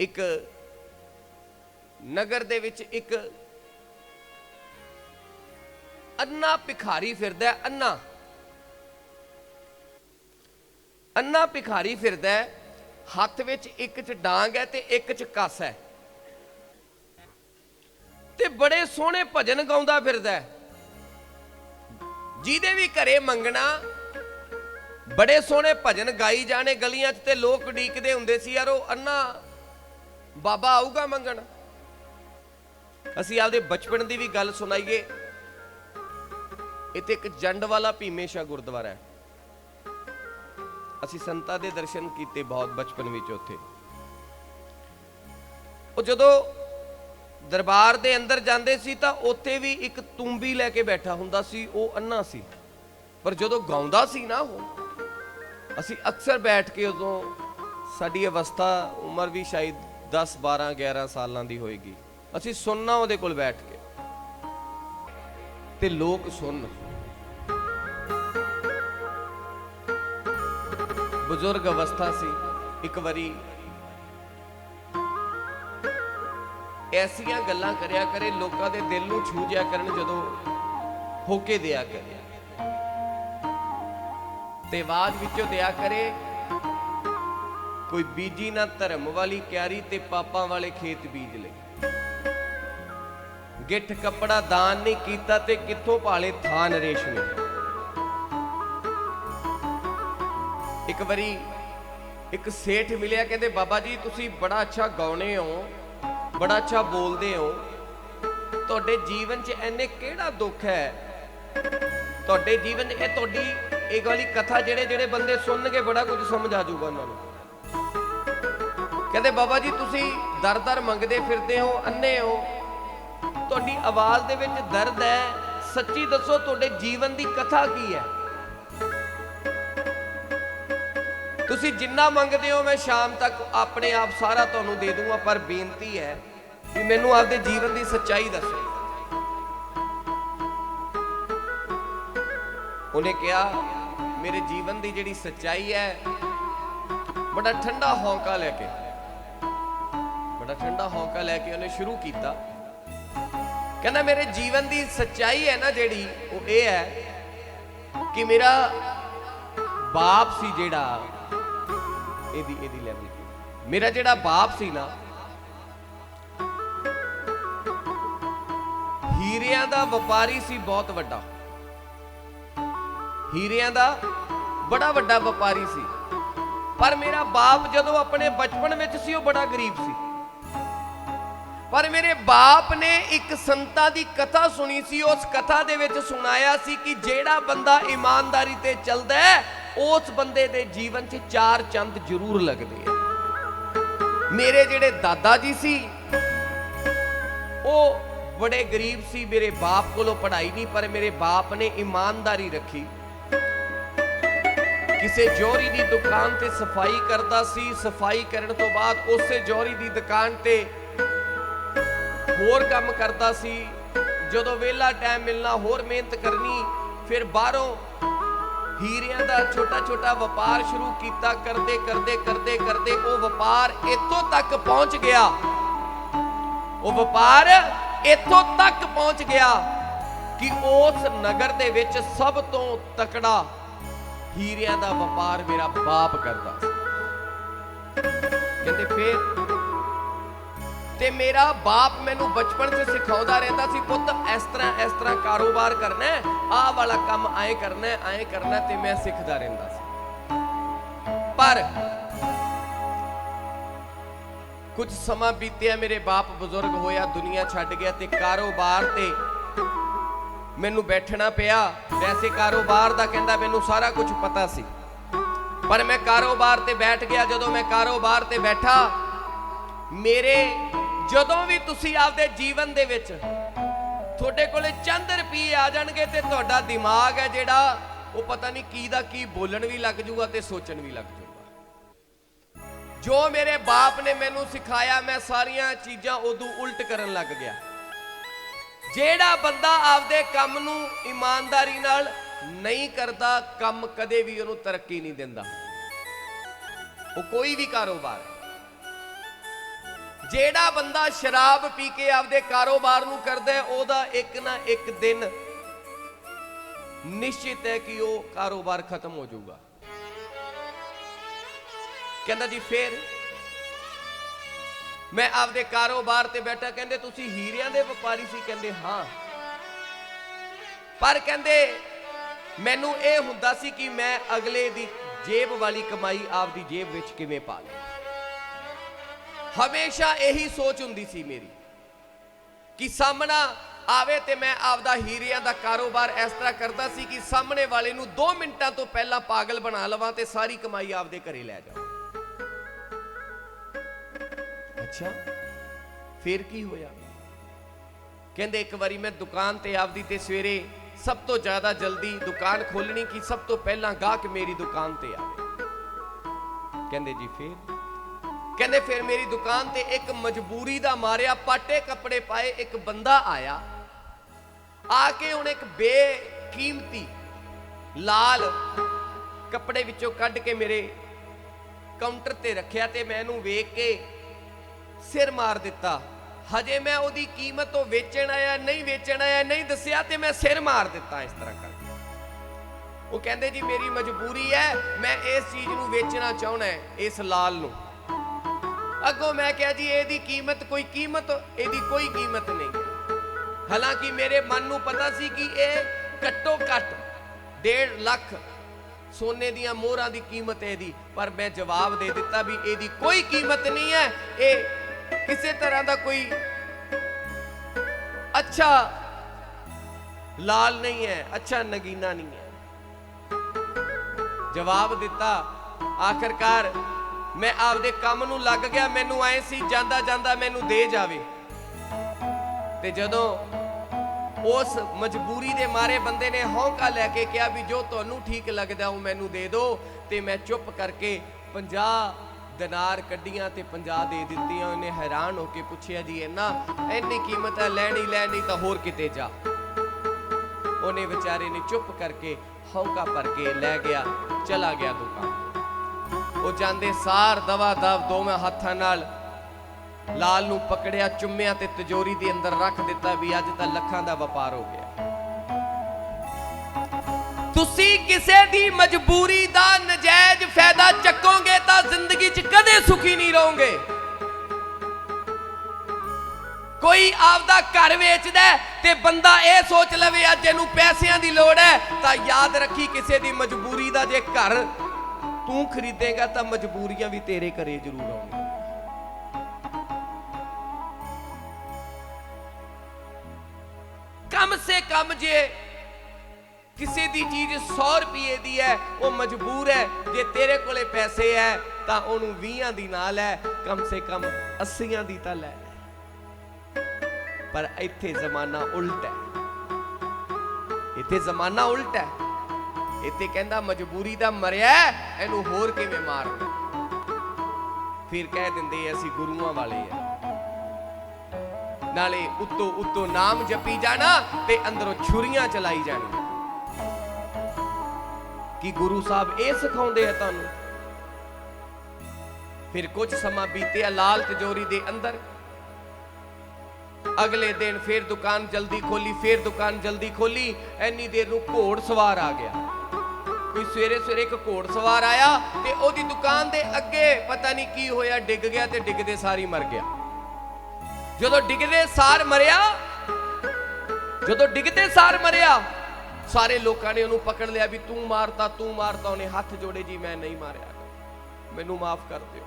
ਇੱਕ ਨਗਰ ਦੇ ਵਿੱਚ ਇੱਕ ਅੰਨਾ ਭਿਖਾਰੀ ਫਿਰਦਾ ਅੰਨਾ। ਅੰਨਾ ਭਿਖਾਰੀ ਫਿਰਦਾ ਹੱਥ ਵਿੱਚ ਇੱਕ ਚ ਡਾਂਗ ਹੈ ਤੇ ਇੱਕ ਚ ਕੱਸ ਹੈ। ਤੇ ਬੜੇ ਸੋਹਣੇ ਭਜਨ ਗਾਉਂਦਾ ਫਿਰਦਾ ਜਿਹਦੇ ਵੀ ਘਰੇ ਮੰਗਣਾ, ਬੜੇ ਸੋਹਣੇ ਭਜਨ ਗਾਈ ਜਾਣੇ ਗਲੀਆਂ 'ਚ ਤੇ ਲੋਕ ਉਡੀਕਦੇ ਹੁੰਦੇ ਸੀ, ਯਾਰ ਉਹ ਅੰਨਾ ਬਾਬਾ ਆਊਗਾ ਮੰਗਣ। ਅਸੀਂ ਆਪਦੇ ਬਚਪਨ ਦੀ ਵੀ ਗੱਲ ਸੁਣਾਈਏ। ਇੱਥੇ ਇੱਕ ਜੰਡ ਵਾਲਾ ਭੀਮੇਸ਼ਾ ਗੁਰਦੁਆਰਾ ਹੈ। ਅਸੀਂ ਸੰਤਾਂ ਦੇ ਦਰਸ਼ਨ ਕੀਤੇ ਬਹੁਤ ਬਚਪਨ ਵਿੱਚ ਉੱਥੇ। ਉਹ ਜਦੋਂ ਦਰਬਾਰ ਦੇ ਅੰਦਰ ਜਾਂਦੇ ਸੀ ਤਾਂ ਉੱਥੇ ਵੀ ਇੱਕ ਤੁੰਬੀ ਲੈ ਕੇ ਬੈਠਾ ਹੁੰਦਾ ਸੀ, ਉਹ ਅੰਨਾ ਸੀ। ਪਰ ਜਦੋਂ ਗਾਉਂਦਾ ਸੀ ਨਾ ਉਹ, ਅਸੀਂ ਅਕਸਰ ਬੈਠ ਕੇ ਉਦੋਂ ਸਾਡੀ ਅਵਸਥਾ ਉਮਰ ਵੀ ਸ਼ਾਇਦ 10 12 11 ਸਾਲਾਂ ਦੀ ਹੋਏਗੀ। ਅਸੀਂ ਸੁਣਨਾ ਉਹਦੇ ਕੋਲ ਬੈਠ ਕੇ। ਤੇ ਲੋਕ ਸੁਣ ਬਜ਼ੁਰਗ ਅਵਸਥਾ ਸੀ, ਇੱਕ ਵਾਰੀ ਐਸੀਆਂ ਗੱਲਾਂ ਕਰਿਆ ਕਰੇ, ਲੋਕਾਂ ਦੇ ਦਿਲ ਨੂੰ ਛੂ ਜਿਆ ਕਰਨ ਜਦੋਂ ਹੋਕੇ ਦਿਆ ਕਰੇ। ਤੇ ਆਵਾਜ਼ ਵਿੱਚੋਂ ਦਿਆ ਕਰੇ ਕੋਈ ਬੀਜੀ ਨਾ ਧਰਮ ਵਾਲੀ ਕਿਆਰੀ ਤੇ ਪਾਪਾਂ ਵਾਲੇ ਖੇਤ ਬੀਜ ਲੈ। ਗਿੱਠ ਕੱਪੜਾ ਦਾਨ ਨਹੀਂ ਕੀਤਾ ਤੇ ਕਿੱਥੋਂ ਪਾਲੇ ਥਾਨ ਰੇਸ਼ਮੀ ਇੱਕ ਵਾਰੀ ਇੱਕ ਸੇਠ ਮਿਲਿਆ, ਕਹਿੰਦੇ, ਬਾਬਾ ਜੀ, ਤੁਸੀਂ ਬੜਾ ਅੱਛਾ ਗਾਉਣੇ ਹੋ, ਬੜਾ ਅੱਛਾ ਬੋਲਦੇ ਹੋ। ਤੁਹਾਡੇ ਜੀਵਨ 'ਚ ਐਨੇ ਕਿਹੜਾ ਦੁੱਖ ਹੈ? ਤੁਹਾਡੇ ਜੀਵਨ ਇਹ ਤੁਹਾਡੀ, ਇਹ ਵਾਲੀ ਕਥਾ ਜਿਹੜੇ ਜਿਹੜੇ ਬੰਦੇ ਸੁਣਨਗੇ, ਬੜਾ ਕੁਝ ਸਮਝ ਆ ਜਾਊਗਾ ਉਹਨਾਂ ਨੂੰ। ਕਹਿੰਦੇ, ਬਾਬਾ ਜੀ, ਤੁਸੀਂ ਦਰ ਦਰ ਮੰਗਦੇ ਫਿਰਦੇ ਹੋ ਅੰਨੇ ਹੋ। ਤੁਹਾਡੀ ਆਵਾਜ਼ ਦੇ ਵਿੱਚ ਦਰਦ ਹੈ। ਸੱਚੀ ਦੱਸੋ, ਤੁਹਾਡੇ ਜੀਵਨ ਦੀ ਕਥਾ ਕੀ ਹੈ? ਤੁਸੀਂ ਜਿੰਨਾ ਮੰਗਦੇ ਹੋ, ਮੈਂ ਸ਼ਾਮ ਤੱਕ ਆਪਣੇ ਆਪ ਸਾਰਾ ਤੁਹਾਨੂੰ ਦੇ ਦੂੰਗਾ, ਪਰ ਬੇਨਤੀ ਹੈ ਕਿ ਮੈਨੂੰ ਆਪਦੇ ਜੀਵਨ ਦੀ ਸੱਚਾਈ ਦੱਸੋ। ਉਹਨੇ ਕਿਹਾ, ਮੇਰੇ ਜੀਵਨ ਦੀ ਜਿਹੜੀ ਸੱਚਾਈ ਹੈ, ਬੜਾ ਠੰਡਾ ਹੌਂਕਾ ਲੈ ਕੇ। ਬੜਾ ਠੰਡਾ ਹੌਂਕਾ ਲੈ ਕੇ ਉਹਨੇ ਸ਼ੁਰੂ ਕੀਤਾ। ਕਹਿੰਦਾ, ਮੇਰੇ ਜੀਵਨ ਦੀ ਸੱਚਾਈ ਹੈ ਨਾ ਜਿਹੜੀ, ਉਹ ਇਹ ਹੈ ਕਿ ਮੇਰਾ ਬਾਪ ਸੀ ਜਿਹੜਾ, ਇਹਦੀ ਇਹਦੀ ਲੈਵਲ ਮੇਰਾ ਜਿਹੜਾ ਬਾਪ ਸੀ ਨਾ, ਹੀਰਿਆਂ ਦਾ ਵਪਾਰੀ ਸੀ ਬਹੁਤ ਵੱਡਾ। ਹੀਰਿਆਂ ਦਾ ਬੜਾ ਵੱਡਾ ਵਪਾਰੀ ਸੀ। ਪਰ ਮੇਰਾ ਬਾਪ ਜਦੋਂ ਆਪਣੇ ਬਚਪਨ ਵਿੱਚ ਸੀ, ਉਹ ਬੜਾ ਗਰੀਬ ਸੀ। ਪਰ ਮੇਰੇ ਬਾਪ ਨੇ ਇੱਕ ਸੰਤਾ ਦੀ ਕਥਾ ਸੁਣੀ ਸੀ, ਉਸ ਕਥਾ ਦੇ ਵਿੱਚ ਸੁਣਾਇਆ ਸੀ ਕਿ ਜਿਹੜਾ ਬੰਦਾ ਇਮਾਨਦਾਰੀ ਤੇ ਚੱਲਦਾ ਹੈ, ਉਸ ਬੰਦੇ ਦੇ ਜੀਵਨ 'ਚ ਚਾਰ ਚੰਦ ਜ਼ਰੂਰ ਲੱਗਦੇ ਆ। ਮੇਰੇ ਜਿਹੜੇ ਦਾਦਾ ਜੀ ਸੀ, ਉਹ ਬੜੇ ਗਰੀਬ ਸੀ, ਮੇਰੇ ਬਾਪ ਕੋਲੋਂ ਪੜ੍ਹਾਈ ਨਹੀਂ, ਪਰ ਮੇਰੇ ਬਾਪ ਨੇ ਇਮਾਨਦਾਰੀ ਰੱਖੀ। ਕਿਸੇ ਜੋਰੀ ਦੀ ਦੁਕਾਨ ਤੇ ਸਫ਼ਾਈ ਕਰਦਾ ਸੀ, ਸਫ਼ਾਈ ਕਰਨ ਤੋਂ ਬਾਅਦ ਉਸੇ ਜੋਰੀ ਦੀ ਦੁਕਾਨ ਤੇ ਹੋਰ ਕੰਮ ਕਰਦਾ ਸੀ। ਜਦੋਂ ਵੇਲਾ ਟਾਈਮ ਮਿਲਣਾ ਹੋਰ ਮਿਹਨਤ ਕਰਨੀ, ਫਿਰ ਬਾਹਰੋਂ ਹੀਰਿਆਂ ਦਾ ਛੋਟਾ ਛੋਟਾ ਵਪਾਰ ਸ਼ੁਰੂ ਕੀਤਾ। ਕਰਦੇ ਕਰਦੇ ਕਰਦੇ ਕਰਦੇ ਉਹ ਵਪਾਰ ਇੱਥੋਂ ਤੱਕ ਪਹੁੰਚ ਗਿਆ। ਉਹ ਵਪਾਰ ਇੱਥੋਂ ਤੱਕ ਪਹੁੰਚ ਗਿਆ ਕਿ ਉਸ ਨਗਰ ਦੇ ਵਿੱਚ ਸਭ ਤੋਂ ਤਕੜਾ ਹੀਰਿਆਂ ਦਾ ਵਪਾਰ ਮੇਰਾ ਬਾਪ ਕਰਦਾ ਸੀ। ਕਹਿੰਦੇ ਫੇਰ ਤੇ ਮੇਰਾ ਬਾਪ ਮੈਨੂੰ ਬਚਪਨ 'ਚ ਸਿਖਾਉਂਦਾ ਰਹਿੰਦਾ ਸੀ, ਪੁੱਤ, ਇਸ ਤਰ੍ਹਾਂ ਇਸ ਤਰ੍ਹਾਂ ਕਾਰੋਬਾਰ ਕਰਨਾ ਹੈ, ਆਹ ਵਾਲਾ ਕੰਮ ਐਂ ਕਰਨਾ ਹੈ, ਐਂ ਕਰਨਾ ਤੇ ਮੈਂ ਸਿੱਖਦਾ ਰਹਿੰਦਾ ਸੀ। ਪਰ ਕੁਝ ਸਮਾਂ ਬੀਤਿਆ, ਮੇਰੇ ਬਾਪ ਬਜ਼ੁਰਗ ਹੋਇਆ, ਦੁਨੀਆ ਛੱਡ ਗਿਆ ਤੇ ਕਾਰੋਬਾਰ ਤੇ ਮੈਨੂੰ ਬੈਠਣਾ ਪਿਆ। ਵੈਸੇ ਕਾਰੋਬਾਰ ਦਾ ਕਹਿੰਦਾ, ਮੈਨੂੰ ਸਾਰਾ ਕੁਝ ਪਤਾ ਸੀ। ਪਰ ਮੈਂ ਕਾਰੋਬਾਰ ਤੇ ਬੈਠ ਗਿਆ, ਜਦੋਂ ਮੈਂ ਕਾਰੋਬਾਰ ਤੇ ਬੈਠਾ, ਮੇਰੇ ਜਦੋਂ ਵੀ ਤੁਸੀਂ ਆਪਦੇ ਜੀਵਨ ਦੇ ਵਿੱਚ ਤੁਹਾਡੇ ਕੋਲੇ ਚੰਦ ਰੁਪਏ ਆ ਜਾਣਗੇ ਤੇ ਤੁਹਾਡਾ ਦਿਮਾਗ ਹੈ ਜਿਹੜਾ ਉਹ ਪਤਾ ਨਹੀਂ ਕੀ ਦਾ ਕੀ ਬੋਲਣ ਵੀ ਲੱਗ ਜੂਗਾ ਤੇ ਸੋਚਣ ਵੀ ਲੱਗ ਜੂਗਾ। ਜੋ ਮੇਰੇ ਬਾਪ ਨੇ ਮੈਨੂੰ ਸਿਖਾਇਆ, ਮੈਂ ਸਾਰੀਆਂ ਚੀਜ਼ਾਂ ਉਦੋਂ ਉਲਟ ਕਰਨ ਲੱਗ ਗਿਆ। ਜਿਹੜਾ ਬੰਦਾ ਆਪਦੇ ਕੰਮ ਨੂੰ ਇਮਾਨਦਾਰੀ ਨਾਲ ਨਹੀਂ ਕਰਦਾ, ਕੰਮ ਕਦੇ ਵੀ ਉਹਨੂੰ ਤਰੱਕੀ ਨਹੀਂ ਦਿੰਦਾ। ਉਹ ਕੋਈ ਵੀ ਕਾਰੋਬਾਰ ਜਿਹੜਾ ਬੰਦਾ ਸ਼ਰਾਬ ਪੀ ਕੇ ਆਪਦੇ ਕਾਰੋਬਾਰ ਨੂੰ ਕਰਦਾ ਹੈ, ਉਹਦਾ ਇੱਕ ਨਾ ਇੱਕ ਦਿਨ ਨਿਸ਼ਚਿਤ ਹੈ ਕਿ ਉਹ ਕਾਰੋਬਾਰ ਖਤਮ ਹੋ ਜਾਊਗਾ। ਕਹਿੰਦਾ ਜੀ, ਫੇਰ? ਮੈਂ ਆਪਦੇ ਕਾਰੋਬਾਰ ਤੇ ਬੈਠਾ, ਕਹਿੰਦੇ, ਤੁਸੀਂ ਹੀਰਿਆਂ ਦੇ ਵਪਾਰੀ ਸੀ? ਕਹਿੰਦੇ, ਹਾਂ। ਪਰ ਕਹਿੰਦੇ, ਮੈਨੂੰ ਇਹ ਹੁੰਦਾ ਸੀ ਕਿ ਮੈਂ ਅਗਲੇ ਦੀ ਜੇਬ ਵਾਲੀ ਕਮਾਈ ਆਪਦੀ ਜੇਬ ਵਿੱਚ ਕਿਵੇਂ ਪਾ ਲਾਂ? ਹਮੇਸ਼ਾ ਇਹੀ ਸੋਚ ਹੁੰਦੀ ਸੀ ਮੇਰੀ ਕਿ ਸਾਹਮਣਾ ਆਵੇ ਤੇ ਮੈਂ ਆਪਦਾ ਹੀਰਿਆਂ ਦਾ ਕਾਰੋਬਾਰ ਇਸ ਤਰ੍ਹਾਂ ਕਰਦਾ ਸੀ ਕਿ ਸਾਹਮਣੇ ਵਾਲੇ ਨੂੰ 2 ਮਿੰਟਾਂ ਤੋਂ ਪਹਿਲਾਂ ਪਾਗਲ ਬਣਾ ਲਵਾਂ ਤੇ ਸਾਰੀ ਕਮਾਈ ਆਪਦੇ ਘਰੇ ਲੈ ਜਾਵਾਂ। ਅੱਛਾ, ਫਿਰ ਕੀ ਹੋਇਆ? ਕਹਿੰਦੇ ਇੱਕ ਵਾਰੀ ਮੈਂ ਦੁਕਾਨ ਤੇ ਆਪਦੀ ਤੇ ਸਵੇਰੇ ਸਭ ਤੋਂ ਜ਼ਿਆਦਾ ਜਲਦੀ ਦੁਕਾਨ ਖੋਲਣੀ ਕਿ ਸਭ ਤੋਂ ਪਹਿਲਾਂ ਗਾਹਕ ਮੇਰੀ ਦੁਕਾਨ ਤੇ ਆਵੇ। ਕਹਿੰਦੇ ਜੀ, ਫਿਰ? ਕਹਿੰਦੇ ਫਿਰ ਮੇਰੀ ਦੁਕਾਨ ਤੇ ਇੱਕ ਮਜਬੂਰੀ ਦਾ ਮਾਰਿਆ, ਪਾਟੇ ਕੱਪੜੇ ਪਾਏ, ਇੱਕ ਬੰਦਾ ਆਇਆ। ਆ ਕੇ ਉਹਨੇ ਇੱਕ ਬੇਕੀਮਤੀ, ਲਾਲ ਕੱਪੜੇ ਵਿੱਚੋਂ ਕੱਢ ਕੇ ਮੇਰੇ ਕਾਊਂਟਰ ਤੇ ਰੱਖਿਆ ਤੇ ਮੈਂ ਇਹਨੂੰ ਵੇਖ ਕੇ ਸਿਰ ਮਾਰ ਦਿੱਤਾ। ਹਜੇ ਮੈਂ ਉਹਦੀ ਕੀਮਤ ਤੋਂ ਵੇਚਣ ਆਇਆ, ਨਹੀਂ ਵੇਚਣ ਆਇਆ, ਨਹੀਂ ਦੱਸਿਆ ਤੇ ਮੈਂ ਸਿਰ ਮਾਰ ਦਿੱਤਾ ਇਸ ਤਰ੍ਹਾਂ ਕਰਕੇ। ਉਹ ਕਹਿੰਦੇ ਜੀ, ਮੇਰੀ ਮਜਬੂਰੀ ਹੈ, ਮੈਂ ਇਸ ਚੀਜ਼ ਨੂੰ ਵੇਚਣਾ ਚਾਹੁੰਦਾ, ਇਸ ਲਾਲ ਨੂੰ। ਅੱਗੋਂ ਮੈਂ ਕਿਹਾ ਜੀ, ਇਹਦੀ ਕੀਮਤ ਕੋਈ ਕੀਮਤ, ਇਹਦੀ ਕੋਈ ਕੀਮਤ ਨਹੀਂ। ਹਾਲਾਂਕਿ ਮੇਰੇ ਮਨ ਨੂੰ ਪਤਾ ਸੀ ਕਿ ਇਹ ਘੱਟੋ ਘੱਟ 1.5 ਲੱਖ ਸੋਨੇ ਦੀਆਂ ਮੋਹਰਾਂ ਦੀ ਕੀਮਤ ਇਹਦੀ। ਪਰ ਮੈਂ ਜਵਾਬ ਦੇ ਦਿੱਤਾ ਵੀ ਇਹਦੀ ਕੋਈ ਕੀਮਤ ਨਹੀਂ ਹੈ। ਇਹ ਕਿਸੇ ਤਰ੍ਹਾਂ ਦਾ ਕੋਈ ਅੱਛਾ ਲਾਲ ਨਹੀਂ ਹੈ, ਅੱਛਾ ਨਗੀਨਾ ਨਹੀਂ ਹੈ। ਜਵਾਬ ਦਿੱਤਾ, ਆਖਰਕਾਰ ਮੈਂ ਆਪਦੇ ਕੰਮ ਨੂੰ ਲੱਗ ਗਿਆ, ਮੈਨੂੰ ਐ ਸੀ, ਜਾਂਦਾ ਜਾਂਦਾ ਮੈਨੂੰ ਦੇ ਜਾਵੇ। ਤੇ ਜਦੋਂ ਉਸ ਮਜਬੂਰੀ ਦੇ ਮਾਰੇ ਬੰਦੇ ਨੇ ਹੌਂਕਾ ਲੈ ਕੇ ਕਿਹਾ ਵੀ ਜੋ ਤੁਹਾਨੂੰ ਠੀਕ ਲੱਗਦਾ ਉਹ ਮੈਨੂੰ ਦੇ ਦਿਓ ਤੇ ਮੈਂ ਚੁੱਪ ਕਰਕੇ 50 ਦਿਨਾਰ ਕੱਢੀਆਂ ਤੇ 50 ਦੇ ਦਿੱਤੀਆਂ। ਉਹਨੇ ਹੈਰਾਨ ਹੋ ਕੇ ਪੁੱਛਿਆ, ਜੀ, ਇੰਨਾ, ਇੰਨੀ ਕੀਮਤ ਹੈ, ਲੈਣੀ ਲੈਣੀ ਤਾਂ ਹੋਰ ਕਿਤੇ ਜਾ। ਉਹਨੇ ਵਿਚਾਰੇ ਨੇ ਚੁੱਪ ਕਰਕੇ ਹੌਂਕਾ ਭਰ ਕੇ ਲੈ ਗਿਆ, ਚਲਾ ਗਿਆ ਦੁਕਾਨ। ਉਹ ਜਾਂਦੇ ਸਾਰ ਦਵਾ ਦਵ ਦੋਵੇਂ ਹੱਥਾਂ ਨਾਲ। ਲਾਲ ਨੂੰ ਪਕੜਿਆ, ਚੁੰਮਿਆ ਤੇ ਤਿਜੋਰੀ ਦੇ ਅੰਦਰ ਰੱਖ ਦਿੱਤਾ ਵੀ ਅੱਜ ਤਾਂ ਲੱਖਾਂ ਦਾ ਵਪਾਰ ਹੋ ਗਿਆ। ਤੁਸੀਂ ਕਿਸੇ ਦੀ ਮਜਬੂਰੀ ਦਾ ਨਜਾਇਜ਼ ਫਾਇਦਾ ਚੱਕੋਗੇ ਤਾਂ ਜ਼ਿੰਦਗੀ 'ਚ ਕਦੇ ਸੁਖੀ ਨਹੀਂ ਰਹੋਗੇ। ਕੋਈ ਆਪਦਾ ਘਰ ਵੇਚਦਾ ਤੇ ਬੰਦਾ ਇਹ ਸੋਚ ਲਵੇ, ਅੱਜ ਇਹਨੂੰ ਪੈਸਿਆਂ ਦੀ ਲੋੜ ਹੈ, ਤਾਂ ਯਾਦ ਰੱਖੀ ਕਿਸੇ ਦੀ ਮਜਬੂਰੀ ਦਾ ਜੇ ਘਰ ਤੂੰ ਖਰੀਦੇਗਾ ਤਾਂ ਮਜਬੂਰੀਆਂ ਵੀ ਤੇਰੇ ਘਰੇ ਜ਼ਰੂਰ ਆਉਣਗੀਆਂ। ਕਮ ਸੇ ਕਮ ਜੇ ਕਿਸੇ ਦੀ ਚੀਜ਼ 100 ਰੁਪਏ ਦੀ ਹੈ, ਉਹ ਮਜਬੂਰ ਹੈ, ਜੇ ਤੇਰੇ ਕੋਲੇ ਪੈਸੇ ਹੈ, ਤਾਂ ਉਹਨੂੰ 20 ਦੀ ਨਾ ਲੈ ਕਮ ਸੇ ਕਮ 80 ਦੀ ਤਾਂ ਲੈ। ਪਰ ਇੱਥੇ ਜ਼ਮਾਨਾ ਉਲਟ ਹੈ। ਇੱਥੇ ਜ਼ਮਾਨਾ ਉਲਟ ਹੈ। ਇੱਥੇ ਕਹਿੰਦਾ, ਮਜਬੂਰੀ ਦਾ ਮਰਿਆ ਇਹਨੂੰ ਹੋਰ ਕਿਵੇਂ ਮਾਰਨਾ? ਫਿਰ ਕਹਿ ਦਿੰਦੇ ਅਸੀਂ ਗੁਰੂਆਂ ਵਾਲੇ ਆ। ਨਾਲੇ ਉੱਤੋਂ ਉੱਤੋਂ ਨਾਮ ਜਪੀ ਜਾਣਾ ਤੇ ਅੰਦਰੋਂ ਛੁਰੀਆਂ ਚਲਾਈ ਜਾਣੀ ਕੀ ਗੁਰੂ ਸਾਹਿਬ ਇਹ ਸਿਖਾਉਂਦੇ ਆ ਤੁਹਾਨੂੰ? ਫਿਰ ਕੁਝ ਸਮਾਂ ਬੀਤਿਆ ਲਾਲ ਤਿਜੋਰੀ ਦੇ ਅੰਦਰ। ਅਗਲੇ ਦਿਨ ਫਿਰ ਦੁਕਾਨ ਜਲਦੀ ਖੋਲੀ, ਫਿਰ ਦੁਕਾਨ ਜਲਦੀ ਖੋਲੀ, ਐਨੀ ਦੇਰ ਨੂੰ ਘੋੜ ਸਵਾਰ ਆ ਗਿਆ। ਕੋਈ ਸਵੇਰੇ ਸਵੇਰੇ ਇੱਕ ਘੋੜ ਸਵਾਰ ਆਇਆ ਤੇ ਉਹਦੀ ਦੁਕਾਨ ਦੇ ਅੱਗੇ ਪਤਾ ਨਹੀਂ ਕੀ ਹੋਇਆ, ਡਿੱਗ ਗਿਆ ਤੇ ਡਿੱਗਦੇ ਸਾਰੀ ਮਰ ਗਿਆ। ਜਦੋਂ ਡਿੱਗਦੇ ਸਾਰ ਮਰਿਆ, ਜਦੋਂ ਡਿੱਗਦੇ ਸਾਰ ਮਰਿਆ, ਸਾਰੇ ਲੋਕਾਂ ਨੇ ਉਹਨੂੰ ਪਕੜ ਲਿਆ ਵੀ ਤੂੰ ਮਾਰਤਾ ਤੂੰ ਮਾਰਤਾ, ਉਹਨੇ ਹੱਥ ਜੋੜੇ, ਜੀ, ਮੈਂ ਨਹੀਂ ਮਾਰਿਆ। ਮੈਨੂੰ ਮਾਫ ਕਰ ਦਿਓ।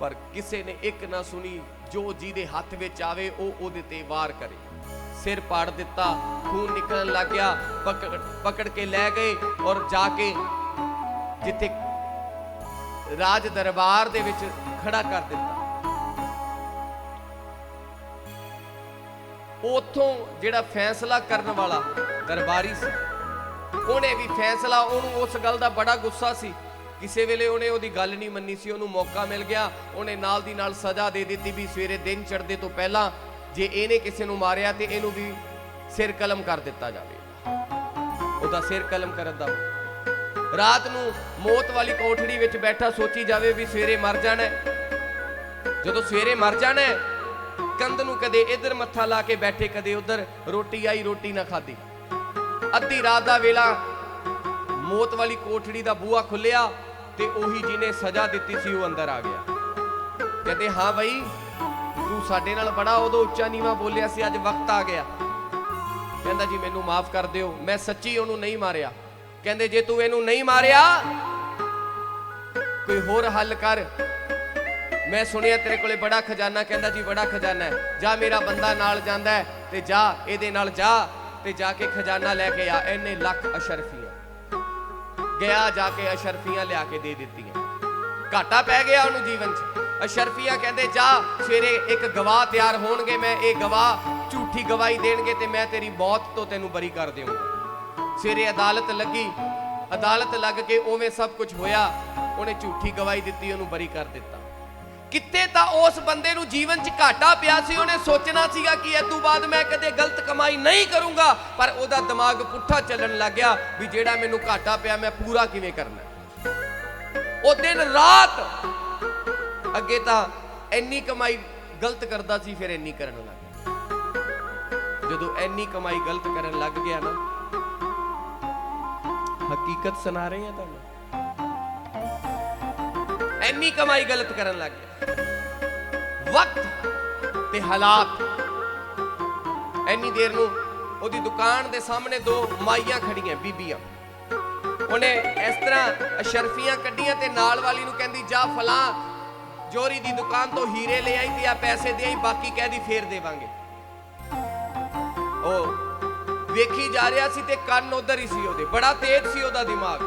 ਪਰ ਕਿਸੇ ਨੇ ਇੱਕ ਨਾ ਸੁਣੀ, ਜੋ ਜਿਹਦੇ ਹੱਥ ਵਿੱਚ ਆਵੇ, ਉਹ ਉਹਦੇ ਤੇ ਵਾਰ ਕਰੇ। ਸਿਰ ਪਾੜ ਦਿੱਤਾ, ਖੂਨ ਨਿਕਲਣ ਲੱਗ ਗਿਆ, ਪਕੜ ਪਕੜ ਕੇ ਲੈ ਗਏ ਔਰ ਜਾ ਕੇ ਜਿੱਥੇ ਰਾਜ ਦਰਬਾਰ ਦੇ ਵਿੱਚ ਖੜਾ ਕਰ ਦਿੱਤਾ। ਉਥੋਂ ਜਿਹੜਾ ਫੈਸਲਾ ਕਰਨ ਵਾਲਾ ਦਰਬਾਰੀ ਸੀ, ਉਹਨੇ ਵੀ ਫੈਸਲਾ, ਉਹਨੂੰ ਉਸ ਗੱਲ ਦਾ ਬੜਾ ਗੁੱਸਾ ਸੀ। ਕਿਸੇ ਵੇਲੇ ਉਹਨੇ ਉਹਦੀ ਗੱਲ ਨਹੀਂ ਮੰਨੀ ਸੀ, ਉਹਨੂੰ ਮੌਕਾ ਮਿਲ ਗਿਆ, ਉਹਨੇ ਨਾਲ ਦੀ ਨਾਲ ਸਜ਼ਾ ਦੇ ਦਿੱਤੀ ਵੀ ਸਵੇਰੇ ਦਿਨ ਚੜ੍ਹਦੇ ਤੋਂ ਪਹਿਲਾਂ ਜੇ ਇਹਨੇ ਕਿਸੇ ਨੂੰ ਮਾਰਿਆ ਤੇ ਇਹਨੂੰ ਵੀ ਸਿਰ ਕਲਮ ਕਰ ਦਿੱਤਾ ਜਾਵੇ। ਉਹਦਾ ਸਿਰ ਕਲਮ ਕਰਨ ਦਾ ਰਾਤ ਨੂੰ ਮੌਤ ਵਾਲੀ ਕੋਠੜੀ ਵਿੱਚ ਬੈਠਾ ਸੋਚੀ ਜਾਵੇ ਵੀ ਸਵੇਰੇ ਮਰ ਜਾਣਾ ਜਦੋਂ ਸਵੇਰੇ ਮਰ ਜਾਣਾ ਕੰਧ ਨੂੰ ਕਦੇ ਇੱਧਰ ਮੱਥਾ ਲਾ ਕੇ ਬੈਠੇ, ਕਦੇ ਉੱਧਰ ਰੋਟੀ ਆਈ, ਰੋਟੀ ਨਾ ਖਾਦੀ ਅੱਧੀ ਰਾਤ ਦਾ ਵੇਲਾ ਮੌਤ ਵਾਲੀ ਕੋਠੜੀ ਦਾ ਬੂਹਾ ਖੁੱਲਿਆ ਤੇ ਉਹੀ ਜਿਹਨੇ ਸਜ਼ਾ ਦਿੱਤੀ ਸੀ, ਉਹ ਅੰਦਰ ਆ ਗਿਆ। ਕਹਿੰਦੇ, ਹਾਂ ਬਈ ਤੂੰ ਸਾਡੇ ਨਾਲ ਬੜਾ ਉਦੋਂ ਉੱਚਾ ਨੀਵਾ ਬੋਲਿਆ ਸੀ, ਅੱਜ ਵਕਤ ਆ ਗਿਆ। ਕਹਿੰਦਾ ਜੀ, ਮੈਨੂੰ ਮਾਫ ਕਰ ਦਿਓ, ਮੈਂ ਸੱਚੀ ਉਹਨੂੰ ਨਹੀਂ ਮਾਰਿਆ। ਕਹਿੰਦੇ, ਜੇ ਤੂੰ ਇਹਨੂੰ ਨਹੀਂ ਮਾਰਿਆ, ਕੋਈ ਹੋਰ ਹੱਲ ਕਰ। ਮੈਂ ਸੁਣਿਆ ਤੇਰੇ ਕੋਲੇ ਬੜਾ ਖਜ਼ਾਨਾ, ਕਹਿੰਦਾ ਜੀ, ਬੜਾ ਖਜ਼ਾਨਾ ਹੈ। ਜਾ ਮੇਰਾ ਬੰਦਾ ਨਾਲ ਜਾਂਦਾ ਹੈ ਤੇ ਜਾ, ਇਹਦੇ ਨਾਲ ਜਾ ਤੇ ਜਾ ਕੇ ਖਜ਼ਾਨਾ ਲੈ ਕੇ ਆ, ਇਹਨੇ ਲੱਖ ਅਸ਼ਰਫੀਆਂ। ਗਿਆ ਜਾ ਕੇ ਅਸ਼ਰਫੀਆਂ ਲਿਆ ਕੇ ਦੇ ਦਿੱਤੀਆਂ। ਘਾਟਾ ਪੈ ਗਿਆ ਉਹਨੂੰ ਜੀਵਨ 'ਚ। ਅਸ਼ਰਫੀਆ ਕਹਿੰਦੇ, ਜਾ, ਸਵੇਰੇ ਇੱਕ ਗਵਾਹ ਤਿਆਰ ਹੋਣਗੇ, ਮੈਂ ਇਹ ਗਵਾਹ ਝੂਠੀ ਗਵਾਹੀ ਦੇਣਗੇ ਤੇ ਮੈਂ ਤੇਰੀ ਮੌਤ ਤੋਂ ਤੈਨੂੰ ਬਰੀ ਕਰ ਦੇਵਾਂਗਾ। ਸਵੇਰੇ ਅਦਾਲਤ ਲੱਗੀ। ਅਦਾਲਤ ਲੱਗ ਕੇ ਉਵੇਂ ਸਭ ਕੁਝ ਹੋਇਆ। ਉਹਨੇ ਝੂਠੀ ਗਵਾਹੀ ਦਿੱਤੀ, ਉਹਨੂੰ ਬਰੀ ਕਰ ਦਿੱਤਾ। ਕਿਤੇ ਤਾਂ ਉਸ ਬੰਦੇ ਨੂੰ ਜੀਵਨ 'ਚ ਘਾਟਾ ਪਿਆ ਸੀ, ਉਹਨੇ ਸੋਚਣਾ ਸੀਗਾ ਕਿ ਇਹ ਤੋਂ ਬਾਅਦ ਮੈਂ ਕਦੇ ਗਲਤ ਕਮਾਈ ਨਹੀਂ ਕਰੂੰਗਾ, ਪਰ ਉਹਦਾ ਦਿਮਾਗ ਪੁੱਠਾ ਚੱਲਣ ਲੱਗ ਗਿਆ ਵੀ ਜਿਹੜਾ ਮੈਨੂੰ ਘਾਟਾ ਪਿਆ, ਮੈਂ ਪੂਰਾ ਕਿਵੇਂ ਕਰਨਾ? ਉਹ ਦਿਨ ਰਾਤ ਅੱਗੇ ਤਾਂ ਇੰਨੀ ਕਮਾਈ ਗਲਤ ਕਰਦਾ ਸੀ, ਫਿਰ ਇੰਨੀ ਕਰਨ ਲੱਗ ਗਿਆ। ਜਦੋਂ ਇੰਨੀ ਕਮਾਈ ਗਲਤ ਕਰਨ ਲੱਗ ਗਿਆ ਨਾ, ਹਕੀਕਤ ਸੁਣਾ ਰਹੇ ਆ ਤੁਹਾਨੂੰ। ਇੰਨੀ ਕਮਾਈ ਗਲਤ ਕਰਨ ਲੱਗ ਗਿਆ। ਵਕਤ ਤੇ ਹਾਲਾਤ। ਇੰਨੀ ਦੇਰ ਨੂੰ ਉਹਦੀ ਦੁਕਾਨ ਦੇ ਸਾਹਮਣੇ ਦੋ ਮਾਈਆਂ ਖੜੀਆਂ, ਬੀਬੀਆਂ। ਉਹਨੇ ਇਸ ਤਰ੍ਹਾਂ ਅਸ਼ਰਫੀਆਂ ਕੱਢੀਆਂ ਤੇ ਨਾਲ ਵਾਲੀ ਨੂੰ ਕਹਿੰਦੀ, ਜਾ ਫਲਾਂ ਜੋਰੀ ਦੀ ਦੁਕਾਨ ਤੋਂ ਹੀਰੇ ਲੈ ਆਈ ਤੇ ਆ ਪੈਸੇ ਦੇ ਆਈ, ਬਾਕੀ ਕਹਿਦੀ ਫੇਰ ਦੇਵਾਂਗੇ। ਉਹ ਵੇਖੀ ਜਾ ਰਿਹਾ ਸੀ ਤੇ ਕੰਨ ਉਧਰ ਹੀ ਸੀ ਉਹਦੇ, ਬੜਾ ਤੇਜ਼ ਸੀ ਉਹਦਾ ਦਿਮਾਗ।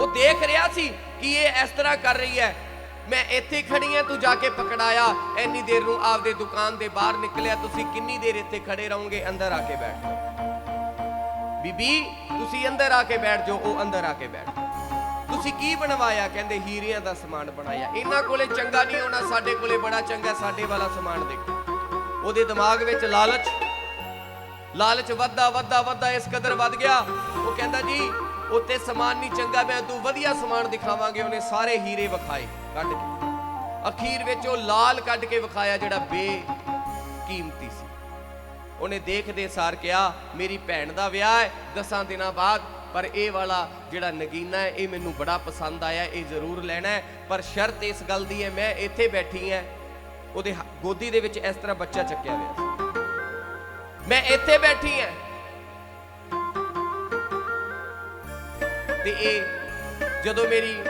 ਉਹ ਦੇਖ ਰਿਹਾ ਸੀ ਕਿ ਇਹ ਇਸ ਤਰ੍ਹਾਂ ਕਰ ਰਹੀ ਹੈ। ਮੈਂ ਇੱਥੇ ਖੜੀ ਆ ਤੂੰ ਜਾ ਕੇ ਪਕੜਾਇਆ, ਇੰਨੀ ਦੇਰ ਨੂੰ ਆਪਦੇ ਦੁਕਾਨ ਦੇ ਬਾਹਰ ਨਿਕਲਿਆ, ਤੁਸੀਂ ਕਿੰਨੀ ਦੇਰ ਇੱਥੇ ਖੜੇ ਰਹੋਗੇ, ਅੰਦਰ ਆ ਕੇ ਬੈਠ ਜਾਓ। ਬੀਬੀ, ਤੁਸੀਂ ਅੰਦਰ ਆ ਕੇ ਬੈਠ ਜਾਓ, ਉਹ ਅੰਦਰ ਆ ਕੇ ਬੈਠ ਤੁਸੀਂ ਕੀ ਬਣਵਾਇਆ? ਕਹਿੰਦੇ ਹੀਰਿਆਂ ਦਾ ਸਮਾਨ ਬਣਾਇਆ। ਇਹਨਾਂ ਕੋਲੇ ਚੰਗਾ ਨਹੀਂ ਹੋਣਾ, ਸਾਡੇ ਕੋਲੇ ਬੜਾ ਚੰਗਾ ਸਾਡੇ ਵਾਲਾ ਸਮਾਨ ਦੇਖੋ। ਉਹਦੇ ਦਿਮਾਗ ਵਿੱਚ ਲਾਲਚ ਲਾਲਚ ਵੱਧਦਾ ਵੱਧਦਾ ਵੱਧਦਾ ਇਸ ਕਦਰ ਵੱਧ ਗਿਆ। ਉਹ ਕਹਿੰਦਾ ਜੀ ਉੱਤੇ ਸਮਾਨ ਨਹੀਂ ਚੰਗਾ ਮੈਂ ਤੂੰ ਵਧੀਆ ਸਮਾਨ ਦਿਖਾਵਾਂਗੇ, ਉਹਨੇ ਸਾਰੇ ਹੀਰੇ ਵਿਖਾਏ, ਕੱਢ ਕੇ। ਅਖੀਰ ਵਿੱਚ ਉਹ ਲਾਲ ਕੱਢ ਕੇ ਵਿਖਾਇਆ, ਜਿਹੜਾ ਬੇ ਕੀਮਤੀ ਸੀ। ਉਹਨੇ ਦੇਖਦੇ ਸਾਰ ਕਿਹਾ, ਮੇਰੀ ਭੈਣ ਦਾ ਵਿਆਹ ਹੈ, ਦਸਾਂ ਦਿਨਾਂ ਬਾਅਦ ਪਰ ਇਹ ਵਾਲਾ ਜਿਹੜਾ ਨਗੀਨਾ ਹੈ, ਇਹ ਮੈਨੂੰ ਬੜਾ ਪਸੰਦ ਆਇਆ, ਇਹ ਜ਼ਰੂਰ ਲੈਣਾ ਹੈ। ਪਰ ਸ਼ਰਤ ਇਸ ਗੱਲ ਦੀ ਹੈ, ਮੈਂ ਇੱਥੇ ਬੈਠੀ ਹਾਂ, ਉਹਦੇ ਗੋਦੀ ਦੇ ਵਿੱਚ ਇਸ ਤਰ੍ਹਾਂ ਬੱਚਾ ਚੱਕਿਆ ਹੋਇਆ। ਮੈਂ ਇੱਥੇ ਬੈਠੀ ਹਾਂ। ਤੇ ਇਹ ਜਦੋਂ ਮੇਰੀ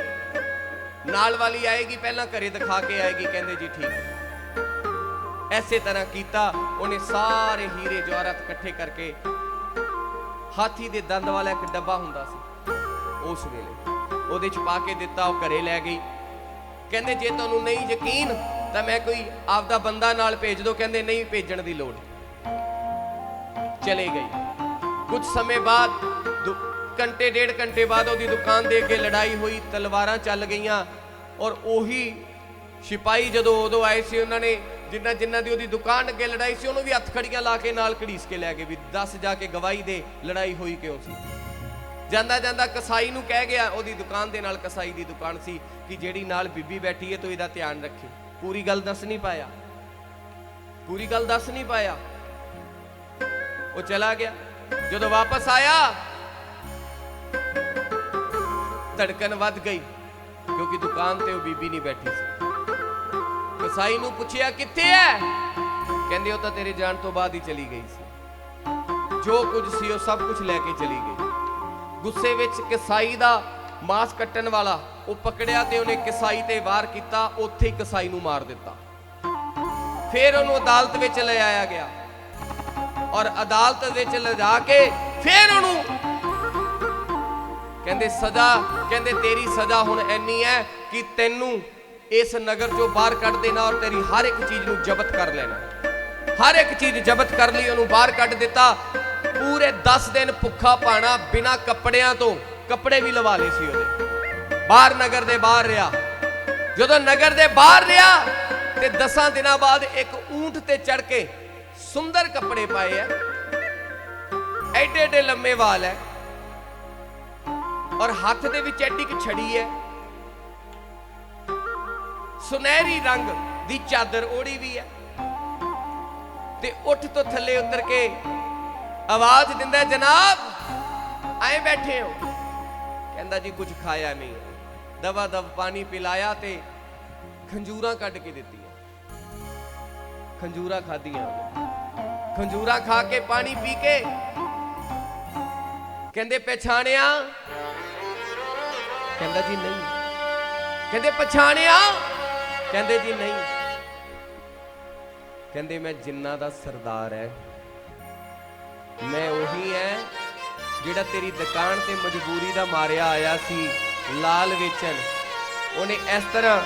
ਨਾਲ ਵਾਲੀ ਆਏਗੀ, ਪਹਿਲਾਂ ਘਰੇ ਦਿਖਾ ਕੇ ਆਏਗੀ, ਕਹਿੰਦੇ ਜੀ ਠੀਕ ਹੈ। ਐਸੇ ਤਰ੍ਹਾਂ ਕੀਤਾ, ਉਹਨੇ ਸਾਰੇ ਹੀਰੇ ਜਵਾਹਰਾਤ ਇਕੱਠੇ ਕਰਕੇ ਹਾਥੀ ਦੇ ਦੰਦ ਵਾਲਾ ਇੱਕ ਡੱਬਾ ਹੁੰਦਾ ਸੀ। ਉਸ ਵੇਲੇ ਉਹਦੇ ਚ ਪਾ ਕੇ ਦਿੱਤਾ, ਉਹ ਘਰੇ ਲੈ ਗਈ। ਕਹਿੰਦੇ, ਜੇ ਤੁਹਾਨੂੰ ਨਹੀਂ ਯਕੀਨ, ਤਾਂ ਮੈਂ ਕੋਈ ਆਪਦਾ ਬੰਦਾ ਨਾਲ ਭੇਜ ਦਿਓ। ਕਹਿੰਦੇ, ਨਹੀਂ ਭੇਜਣ ਦੀ ਲੋੜ। ਚਲੇ ਗਈ। ਕੁਝ ਸਮੇਂ ਬਾਅਦ ਦੁ- ਘੰਟੇ, ਡੇਢ ਘੰਟੇ ਬਾਅਦ ਉਹਦੀ ਦੁਕਾਨ ਦੇ ਅੱਗੇ ਲੜਾਈ ਹੋਈ, ਤਲਵਾਰਾਂ ਚੱਲ ਗਈਆਂ ਔਰ ਉਹੀ ਸਿਪਾਹੀ ਜਦੋਂ ਉਦੋਂ ਆਏ ਸੀ ਉਹਨਾਂ ਨੇ, ਜਿੰਨਾ ਜਿੰਨਾ ਦੀ ਉਹਦੀ ਦੁਕਾਨ ਅੱਗੇ ਲੜਾਈ ਸੀ, ਉਹਨੂੰ ਵੀ ਹੱਥ ਖੜੀਆਂ ਲਾ ਕੇ ਨਾਲ ਘੜੀਸ ਕੇ ਲੈ ਗਏ ਵੀ ਦੱਸ ਜਾ ਕੇ ਗਵਾਹੀ ਦੇ, ਲੜਾਈ ਹੋਈ ਕਿਉਂ ਸੀ? ਜਾਂਦਾ ਜਾਂਦਾ ਕਸਾਈ ਨੂੰ ਕਹਿ ਗਿਆ, ਉਹਦੀ ਦੁਕਾਨ ਦੇ ਨਾਲ ਕਸਾਈ ਦੀ ਦੁਕਾਨ ਸੀ ਕਿ ਜਿਹੜੀ ਨਾਲ ਬੀਬੀ ਬੈਠੀ ਹੈ ਤੂੰ ਇਹਦਾ ਧਿਆਨ ਰੱਖੇ। ਪੂਰੀ ਗੱਲ ਦੱਸ ਨਹੀਂ ਪਾਇਆ। ਪੂਰੀ ਗੱਲ ਦੱਸ ਨਹੀਂ ਪਾਇਆ। ਉਹ ਚਲਾ ਗਿਆ। ਜਦੋਂ ਵਾਪਸ ਆਇਆ, ਧੜਕਣ ਵੱਧ ਗਈ, ਕਿਉਂਕਿ ਦੁਕਾਨ ਤੇ ਉਹ ਬੀਬੀ ਨਹੀਂ ਬੈਠੀ ਸੀ। ਕਸਾਈ ਨੂੰ ਪੁੱਛਿਆ, ਕਿੱਥੇ ਹੈ ਕਹਿੰਦੇ, ਉਹ ਤਾਂ ਤੇਰੇ ਜਾਣ ਤੋਂ ਬਾਅਦ ਹੀ ਚਲੀ ਗਈ ਸੀ। ਜੋ ਕੁਝ ਸੀ, ਉਹ ਸਭ ਕੁਝ ਲੈ ਕੇ ਚਲੀ ਗਈ। ਗੁੱਸੇ ਵਿੱਚ ਕਸਾਈ ਦਾ ਮਾਸ ਕੱਟਣ ਵਾਲਾ, ਉਹ ਪਕੜਿਆ ਤੇ ਉਹਨੇ ਕਸਾਈ ਤੇ ਵਾਰ ਕੀਤਾ, ਉੱਥੇ ਹੀ ਕਸਾਈ ਨੂੰ ਮਾਰ ਦਿੱਤਾ। ਫਿਰ ਉਹਨੂੰ ਅਦਾਲਤ ਵਿੱਚ ਲੈ ਆਇਆ ਗਿਆ। ਔਰ ਅਦਾਲਤ ਵਿੱਚ ਲਿਜਾ ਕੇ ਫਿਰ ਉਹਨੂੰ ਕਹਿੰਦੇ, ਸਜ਼ਾ, ਕਹਿੰਦੇ, ਤੇਰੀ ਸਜ਼ਾ ਹੁਣ ਐਨੀ ਹੈ ਕਿ ਤੈਨੂੰ ਇਸ ਨਗਰ ਚੋਂ ਬਾਹਰ ਕੱਢ ਦੇਣਾ ਔਰ ਤੇਰੀ ਹਰ ਇੱਕ ਚੀਜ਼ ਨੂੰ ਜ਼ਬਤ ਕਰ ਲੈਣਾ। ਹਰ ਇੱਕ ਚੀਜ਼ ਜ਼ਬਤ ਕਰ ਲਈ, ਉਹਨੂੰ ਬਾਹਰ ਕੱਢ ਦਿੱਤਾ। ਪੂਰੇ 10 ਦਿਨ ਭੁੱਖਾ ਪਾਣਾ ਬਿਨਾ ਕੱਪੜਿਆਂ ਤੋਂ, ਕੱਪੜੇ ਵੀ ਲਵਾ ਲਏ ਸੀ ਉਹਦੇ। ਬਾਹਰ ਨਗਰ ਦੇ ਬਾਹਰ ਰਿਹਾ। ਜਦੋਂ ਨਗਰ ਦੇ ਬਾਹਰ ਰਿਹਾ, ਤੇ 10 ਦਿਨਾਂ ਬਾਅਦ ਇੱਕ ਊਂਟ ਤੇ ਚੜ ਕੇ ਸੁੰਦਰ ਕੱਪੜੇ ਪਾਏ ਐ। ਐਡੇ ਐਡੇ ਲੰਮੇ ਵਾਲ ਐ। ਔਰ ਹੱਥ ਦੇ ਵਿੱਚ ਐਡੀ ਕਿ ਛੜੀ ਐ। ਸੁਨਹਿਰੀ ਰੰਗ ਦੀ ਚਾਦਰ ਓੜੀ ਵੀ ਹੈ। ਤੇ ਉੱਠ ਤੋਂ ਥੱਲੇ ਉਤਰ ਕੇ ਆਵਾਜ਼ ਦਿੰਦਾ ਜਨਾਬ, ਆਏ ਬੈਠੇ ਹੋ। ਕਹਿੰਦਾ, ਜੀ, ਕੁਝ ਖਾਇਆ ਨਹੀਂ ਦਵਾ ਦਵ ਪਾਣੀ ਪਿਲਾਇਆ ਤੇ ਖੰਜੂਰਾਂ ਕੱਢ ਕੇ ਦਿੱਤੀਆਂ। ਖੰਜੂਰਾ ਖਾਧੀਆਂ ਖੰਜੂਰਾ ਖਾ ਕੇ ਪਾਣੀ ਪੀ ਕੇ ਕਹਿੰਦੇ, ਪਛਾਣਿਆ? ਕਹਿੰਦਾ, ਜੀ, ਨਹੀਂ। ਕਹਿੰਦੇ, ਪਛਾਣਿਆ? ਕਹਿੰਦੇ ਜੀ ਨਹੀਂ। ਕਹਿੰਦੇ ਮੈਂ ਜਿੰਨਾ ਦਾ ਸਰਦਾਰ ਹੈ ਮੈਂ ਉਹੀ ਹੈ ਜਿਹੜਾ ਤੇਰੀ ਦੁਕਾਨ ਤੇ ਮਜਬੂਰੀ ਦਾ ਮਾਰਿਆ ਆਇਆ ਸੀ, ਲਾਲ ਵੇਚਣ। ਉਹਨੇ ਇਸ ਤਰ੍ਹਾਂ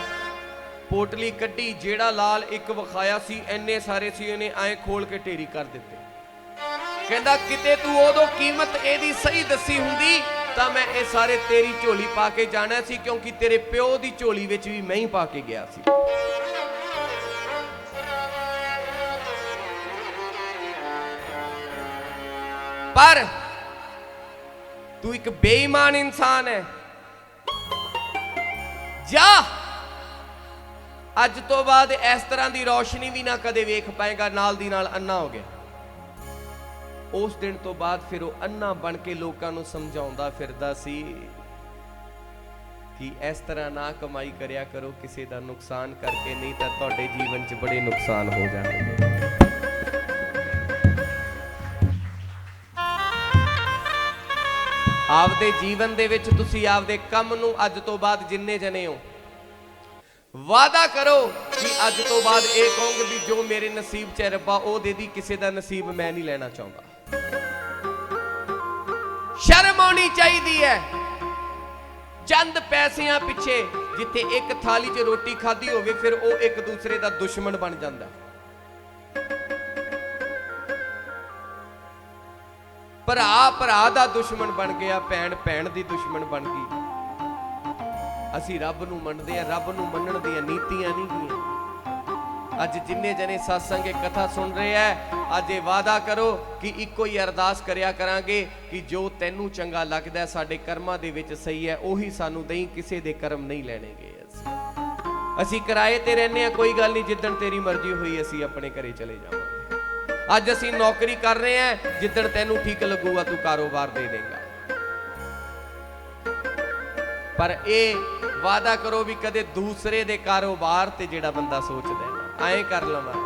ਪੋਟਲੀ ਕੱਢੀ ਜਿਹੜਾ ਲਾਲ ਇੱਕ ਵਿਖਾਇਆ ਸੀ ਐਨੇ ਸਾਰੇ ਸੀ, ਉਹਨੇ ਐਂ ਖੋਲ ਕੇ ਢੇਰੀ ਕਰ ਦਿੱਤੇ। ਕਹਿੰਦਾ, ਕਿਤੇ ਤੂੰ ਉਦੋਂ ਕੀਮਤ ਇਹਦੀ ਸਹੀ ਦੱਸੀ ਹੁੰਦੀ ਤਾਂ ਮੈਂ ਇਹ ਸਾਰੇ ਤੇਰੀ ਝੋਲੀ ਪਾ ਕੇ ਜਾਣਾ ਸੀ ਕਿਉਂਕਿ ਤੇਰੇ ਪਿਓ ਦੀ ਝੋਲੀ ਵਿੱਚ ਵੀ ਮੈਂ ਹੀ ਪਾ ਕੇ ਗਿਆ ਸੀ। ਪਰ ਤੂੰ ਇੱਕ ਬੇਈਮਾਨ ਇਨਸਾਨ ਹੈ। ਜਾ। ਅੱਜ ਤੋਂ ਬਾਅਦ ਇਸ ਤਰ੍ਹਾਂ ਦੀ ਰੌਸ਼ਨੀ ਵੀ ਨਾ ਕਦੇ ਵੇਖ ਪਾਏਗਾ, ਨਾਲ ਦੀ ਨਾਲ ਅੰਨਾ ਹੋ ਗਿਆ। ਉਸ ਦਿਨ ਤੋਂ ਬਾਅਦ ਫਿਰ ਉਹ ਅੰਨਾ ਬਣ ਕੇ ਲੋਕਾਂ ਨੂੰ ਸਮਝਾਉਂਦਾ ਫਿਰਦਾ ਸੀ ਕਿ ਇਸ ਤਰ੍ਹਾਂ ਨਾ ਕਮਾਈ ਕਰਿਆ ਕਰੋ, ਕਿਸੇ ਦਾ ਨੁਕਸਾਨ ਕਰਕੇ ਨਹੀਂ ਤਾਂ ਤੁਹਾਡੇ ਜੀਵਨ 'ਚ ਬੜੇ ਨੁਕਸਾਨ ਹੋ ਜਾਣਗੇ। ਆਪਦੇ ਜੀਵਨ ਦੇ ਵਿੱਚ ਤੁਸੀਂ ਆਪਦੇ ਕੰਮ ਨੂੰ ਅੱਜ ਤੋਂ ਬਾਅਦ ਜਿੰਨੇ ਜਣੇ ਹੋ ਵਾਦਾ ਕਰੋ ਕਿ ਅੱਜ ਤੋਂ ਬਾਅਦ ਇਹ ਕਹੋਗੇ ਵੀ ਜੋ ਮੇਰੇ ਨਸੀਬ 'ਚ ਰੱਬਾ ਉਹ ਦੇ ਦੀ ਕਿਸੇ ਦਾ ਨਸੀਬ ਮੈਂ ਨਹੀਂ ਲੈਣਾ ਚਾਹੁੰਦਾ। ਸ਼ਰਮ ਆਉਣੀ ਚਾਹੀਦੀ ਹੈ। ਚੰਦ ਪੈਸਿਆਂ ਪਿੱਛੇ ਜਿੱਥੇ ਇੱਕ ਥਾਲੀ 'ਚ ਰੋਟੀ ਖਾਧੀ ਹੋਵੇ, ਫਿਰ ਉਹ ਇੱਕ ਦੂਸਰੇ ਦਾ ਦੁਸ਼ਮਣ ਬਣ ਜਾਂਦਾ। ਭਰਾ ਭਰਾ ਦਾ ਦੁਸ਼ਮਣ ਬਣ ਗਿਆ, ਭੈਣ ਭੈਣ ਦੀ ਦੁਸ਼ਮਣ ਬਣ ਗਈ। ਅਸੀਂ ਰੱਬ ਨੂੰ ਮੰਨਦੇ ਆ ਰੱਬ ਨੂੰ ਮੰਨਣ ਦੀਆਂ ਨੀਤੀਆਂ ਨਹੀਂ ਗੀਆਂ ਅੱਜ ਜਿੰਨੇ ਜਨੇ satsang ਇਹ ਕਥਾ ਸੁਣ ਰਹੇ ਆ ਅੱਜ ਇਹ ਵਾਦਾ ਕਰੋ ਕਿ ਇੱਕੋ ਹੀ ਅਰਦਾਸ ਕਰਿਆ ਕਰਾਂਗੇ ਕਿ ਜੋ ਤੈਨੂੰ ਚੰਗਾ ਲੱਗਦਾ ਸਾਡੇ ਕਰਮਾਂ ਦੇ ਵਿੱਚ ਸਹੀ ਹੈ ਉਹੀ ਸਾਨੂੰ ਦੇਈ, ਕਿਸੇ ਦੇ ਕਰਮ ਨਹੀਂ ਲੈਣਗੇ ਅਸੀਂ। ਅਸੀਂ ਕਿਰਾਏ ਤੇ ਰਹਿੰਦੇ ਆ ਕੋਈ ਗੱਲ ਨਹੀਂ, ਜਿੱਦਣ ਤੇਰੀ ਮਰਜ਼ੀ ਹੋਈ ਅਸੀਂ ਆਪਣੇ ਘਰੇ ਚਲੇ ਜਾਵਾਂਗੇ। ਅੱਜ ਅਸੀਂ ਨੌਕਰੀ ਕਰ ਰਹੇ ਆ ਜਿੱਦਣ ਤੈਨੂੰ ਠੀਕ ਲੱਗੂਗਾ, ਤੂੰ ਕਾਰੋਬਾਰ ਦੇ ਦੇਗਾ। ਪਰ ਇਹ ਵਾਦਾ ਕਰੋ ਵੀ ਕਦੇ ਦੂਸਰੇ ਦੇ ਕਾਰੋਬਾਰ ਤੇ ਜਿਹੜਾ ਬੰਦਾ ਸੋਚਦਾ ਐਂ ਕਰ ਲਵਾਂ।